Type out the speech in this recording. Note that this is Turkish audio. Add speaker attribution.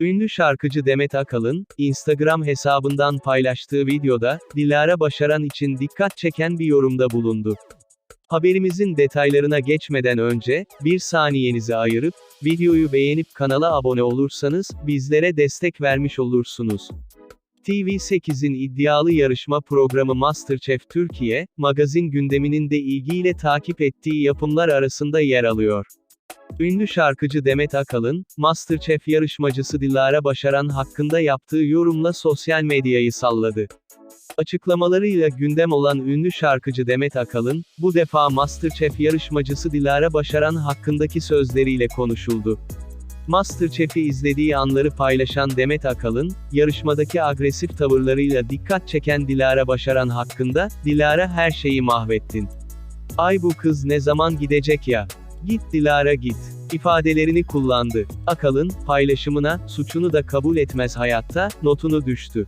Speaker 1: Ünlü şarkıcı Demet Akalın, Instagram hesabından paylaştığı videoda, Dilara Başaran için dikkat çeken bir yorumda bulundu. Haberimizin detaylarına geçmeden önce, bir saniyenizi ayırıp, videoyu beğenip kanala abone olursanız, bizlere destek vermiş olursunuz. TV8'in iddialı yarışma programı MasterChef Türkiye, magazin gündeminin de ilgiyle takip ettiği yapımlar arasında yer alıyor. Ünlü şarkıcı Demet Akalın, MasterChef yarışmacısı Dilara Başaran hakkında yaptığı yorumla sosyal medyayı salladı. Açıklamalarıyla gündem olan ünlü şarkıcı Demet Akalın, bu defa MasterChef yarışmacısı Dilara Başaran hakkındaki sözleriyle konuşuldu. MasterChef'i izlediği anları paylaşan Demet Akalın, yarışmadaki agresif tavırlarıyla dikkat çeken Dilara Başaran hakkında, Dilara her şeyi mahvettin. Ay bu kız ne zaman gidecek ya? Git Dilara git. ifadelerini kullandı. Akalın, paylaşımına, suçunu da kabul etmez hayatta, notunu düştü.